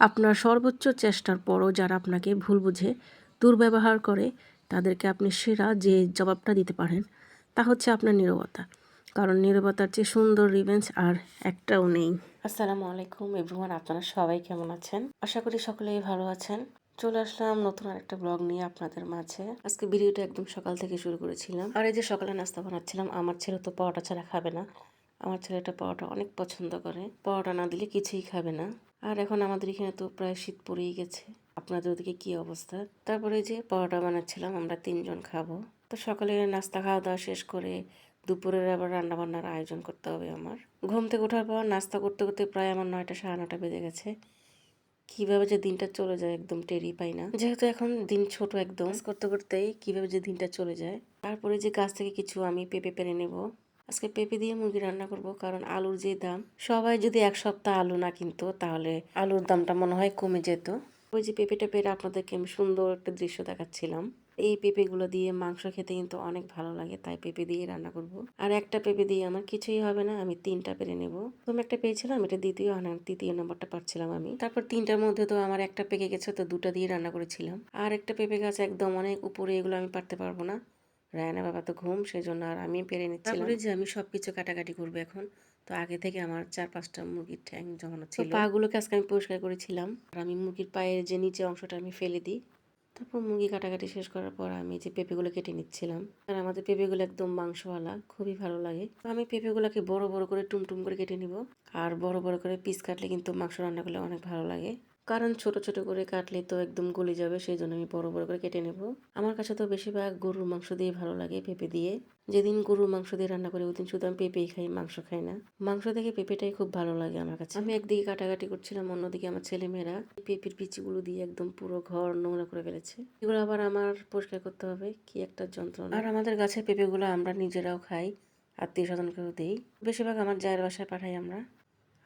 আপনার সর্বোচ্চ চেষ্টার পরও যারা আপনাকে ভুল বুঝে, দুর্ব্যবহার করে, তাদেরকে আপনি সেরা যে জবাবটা দিতে পারেন, তা হচ্ছে আপনার নীরবতা। কারণ নীরবতার চেয়ে সুন্দর রিভেঞ্জ আর একটাও নেই। আসসালামু আলাইকুম এভরিওয়ান আপনারা সবাই কেমন আছেন? আশা করি সকলেই ভালো আছেন। চলে আসলাম নতুন আরেকটা ব্লগ নিয়ে আপনাদের মাঝে। আজকে ভিডিওটা একদম সকাল থেকে শুরু করেছিলাম। আর এই যে সকালে নাস্তা বানাচ্ছিলাম, আমার ছেলে তো পরোটা ছাড়া খাবে না। আমার ছেলেটা পরোটা অনেক পছন্দ করে। পরোটা না দিলে কিছুই খাবে না। আর এখন আমাদের এখানে তো প্রায় শীত পড়েই গেছে। আপনাদের ওদিকে কি অবস্থা? তারপরে যে পরোটা বানাচ্ছিলাম, আমরা তিনজন খাব। তো সকালে নাস্তা খাওয়া দাওয়া শেষ করে দুপুরের আবার রান্না বান্নার আয়োজন করতে হবে আমার। ঘুম থেকে ওঠার পর নাস্তা করতে করতে প্রায় আমার নয়টা সাড়ে নটা বেজে গেছে। কীভাবে যে দিনটা চলে যায় একদম টেরই পাই না। যেহেতু এখন দিন ছোট একদম করতে করতেই কীভাবে যে দিনটা চলে যায়। তারপরে যে গাছ থেকে কিছু আমি পেঁপে পেরে নেব। আজকে পেঁপে দিয়ে মুরগি রান্না করব, কারণ আলুর যে দাম, সবাই যদি এক সপ্তাহ আলু না কিনতো, তাহলে আলুর দামটা মনে হয় কমে যেত। ওই যে পেঁপেটা পেরে আপনাদেরকে আমি সুন্দর একটা দৃশ্য দেখাচ্ছিলাম। এই পেঁপেগুলো দিয়ে মাংস খেতে কিন্তু অনেক ভালো লাগে, তাই পেঁপে দিয়ে রান্না করব। আর একটা পেঁপে দিয়ে আমার কিছুই হবে না, আমি তিনটা পেরে নেব। তুমি একটা পেয়েছিলাম, এটা দ্বিতীয় আর তৃতীয় নম্বরটা পাচ্ছিলাম আমি। তারপর তিনটার মধ্যে তো আমার একটা পেকে গেছে, তো দুটা দিয়ে রান্না করেছিলাম। আর একটা পেঁপে গাছ একদম অনেক উপরে, এগুলো আমি পারতে পারব না। রায়না বাবা তো ঘুম সেই জন্য আর আমি পেরে নিচ্ছিলাম। তারপরে যে আমি সবকিছু কাটাকাটি করব এখন তো আগে থেকে আমার চার পাঁচটা মুরগির ঠ্যাং জমানো ছিল। পাগুলোকে আজকে আমি পরিষ্কার করেছিলাম। আর আমি মুরগির পায়ের যে নিচে অংশটা আমি ফেলে দিই তারপর মুরগি কাটাকাটি শেষ করার পর আমি যে পেঁপেগুলো কেটে নিচ্ছিলাম আর আমাদের পেঁপেগুলো একদম মাংসওয়ালা খুবই ভালো লাগে। তো আমি পেঁপেগুলোকে বড় বড় করে টুমটুম করে কেটে নিব আর বড় বড় করে পিস কাটলে কিন্তু মাংস রান্না করলে অনেক ভালো লাগে। কারণ ছোট ছোট করে কাটলে তো একদম গলে যাবে সেই জন্য আমি বড় বড় করে কেটে নেব। আমার কাছে তো বেশিরভাগ গরুর মাংস দিয়ে ভালো লাগে পেঁপে দিয়ে। যেদিন গরুর মাংস দিয়ে রান্না করি, ওদিন শুধু আমি পেঁপেই খাই, মাংস খাই না। মাংস থেকে পেঁপেটাই খুব ভালো লাগে আমার কাছে। আমি একদিকে কাটাকাটি করছিলাম, অন্যদিকে আমার ছেলেমেয়েরা পেঁপের পিচিগুলো দিয়ে একদম পুরো ঘর নোংরা করে ফেলেছে। এগুলো আবার আমার পরিষ্কার করতে হবে, কি একটা যন্ত্রণা। আর আমাদের গাছের পেঁপেগুলো আমরা নিজেরাও খাই আত্মীয় স্বজনকেও দিই। বেশিরভাগ আমার জায়ের বাসায় পাঠাই আমরা।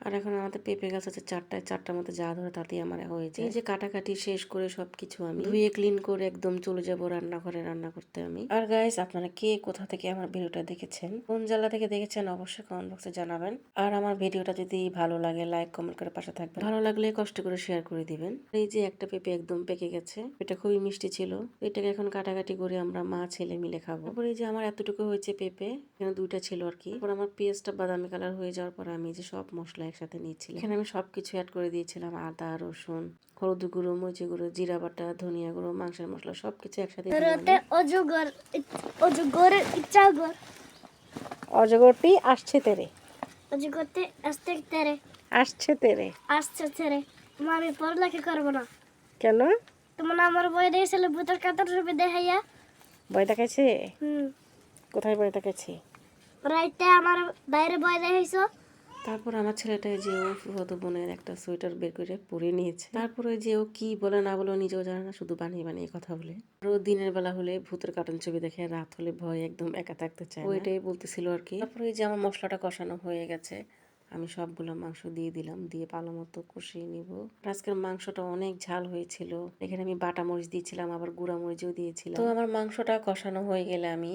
আর এখন আমাদের পেঁপে গাছ আছে চারটায় চারটার মধ্যে যা ধরে তাতেই আমার হয়েছে এই যে কাটাকাটি শেষ করে সবকিছু আমি ধুয়ে ক্লিন করে একদম চলে যাব রান্নাঘরে রান্না করতে আমি। আর গাইস আপনারা কে কোথা থেকে আমার ভিডিওটা দেখেছেন কোন জেলা থেকে দেখেছেন অবশ্যই কমেন্ট বক্সে জানাবেন। আর আমার ভিডিওটা যদি ভালো লাগে লাইক কমেন্ট করে পাশে থাকবেন। ভালো লাগলে কষ্ট করে শেয়ার করে দিবেন। এই যে একটা পেঁপে একদম পেকে গেছে এটা খুবই মিষ্টি ছিল। এটাকে এখন কাটাকাটি করে আমরা মা ছেলে মিলে খাব। তারপরে এই যে আমার এতটুকু হয়েছে পেঁপে এখানে দুইটা ছিল আর কি। তারপর আমার পেঁয়াজটা বাদামি কালার হয়ে যাওয়ার পর আমি যে সব মশলা একসাথে নিয়েছিলাম। এখানে আমি সব কিছু অ্যাড করে দিয়েছিলাম আদা রসুন হলুদ গুঁড়ো মরিচ গুঁড়ো জিরা বাটা ধনিয়া গুঁড়ো মাংসের মশলা সব কিছু একসাথে দিয়ে অজগর ইচ্ছাগর অজগরটি আসছে তেরে। অজগরতে আসতে তেরে। আসছে তেরে। আসছে তেরে। আমি পড়ালেখা করব না। কেন? তোমার আমার বই দিয়েছিল ভূতের কাতর রূপে দেখাইয়া। বই দেখাইছে? হুম। কোথায় বই দেখাইছে? রাইতে আমার বাইরে বই দেখাইছো। তারপর আমার ছেলেটা যে ও ফুফাতো বোনের একটা সোয়েটার বের করে পরে নিয়েছে। তারপরে যে ও কি বলে না বলে নিজেও জানে না, শুধু বানিয়ে বানিয়ে কথা বলে। আর দিনের বেলা হলে ভূতের কার্টুন ছবি দেখে রাত হলে ভয় একদম একা থাকতে চায় ওইটাই বলতেছিল আর কি। তারপরে যে আমার মশলাটা কষানো হয়ে গেছে, আমি সবগুলো মাংস দিয়ে দিলাম, দিয়ে ভালো মতো কষিয়ে নিব। আজকের মাংসটা অনেক ঝাল হয়েছিল। এখানে আমি বাটা মরিচ দিয়েছিলাম, আবার গুঁড়া মরিচও দিয়েছিলাম। তো আমার মাংসটা কষানো হয়ে গেলে আমি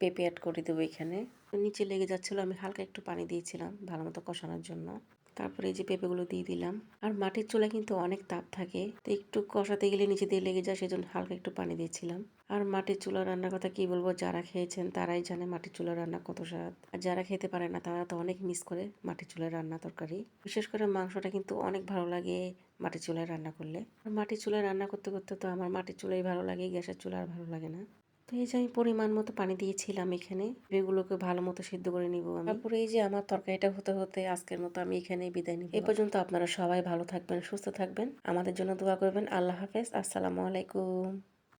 পেঁপে অ্যাড করে দেবো এখানে। নিচে লেগে যাচ্ছিল, আমি হালকা একটু পানি দিয়েছিলাম ভালো মতো কষানোর জন্য। তারপরে এই যে পেঁপেগুলো দিয়ে দিলাম। আর মাটির চুলা কিন্তু অনেক তাপ থাকে, তো একটু কষাতে গেলে নিচে দিয়ে লেগে যায়, সেজন্য হালকা একটু পানি দিয়েছিলাম। আর মাটির চুলা রান্নার কথা কি বলব, যারা খেয়েছেন তারাই জানে মাটির চুলা রান্না কত স্বাদ। আর যারা খেতে পারে না, তারা তো অনেক মিস করে মাটির চুলার রান্না তরকারি। বিশেষ করে মাংসটা কিন্তু অনেক ভালো লাগে মাটির চুলায় রান্না করলে। আর মাটির চুলায় রান্না করতে করতে তো আমার মাটির চুলাই ভালো লাগে, গ্যাসের চুলা আর ভালো লাগে না। তো এই যে আমি পরিমাণ মতো পানি দিয়েছিলাম এখানে এগুলোকে ভালো মতো সিদ্ধ করে নিব আমি। তারপরে এই যে আমার তরকারিটা হতে হতে আজকের মতো আমি এখানেই বিদায় নিব। এ পর্যন্ত আপনারা সবাই ভালো থাকবেন সুস্থ থাকবেন। আমাদের জন্য দোয়া করবেন। আল্লাহ হাফেজ। আসসালামু আলাইকুম।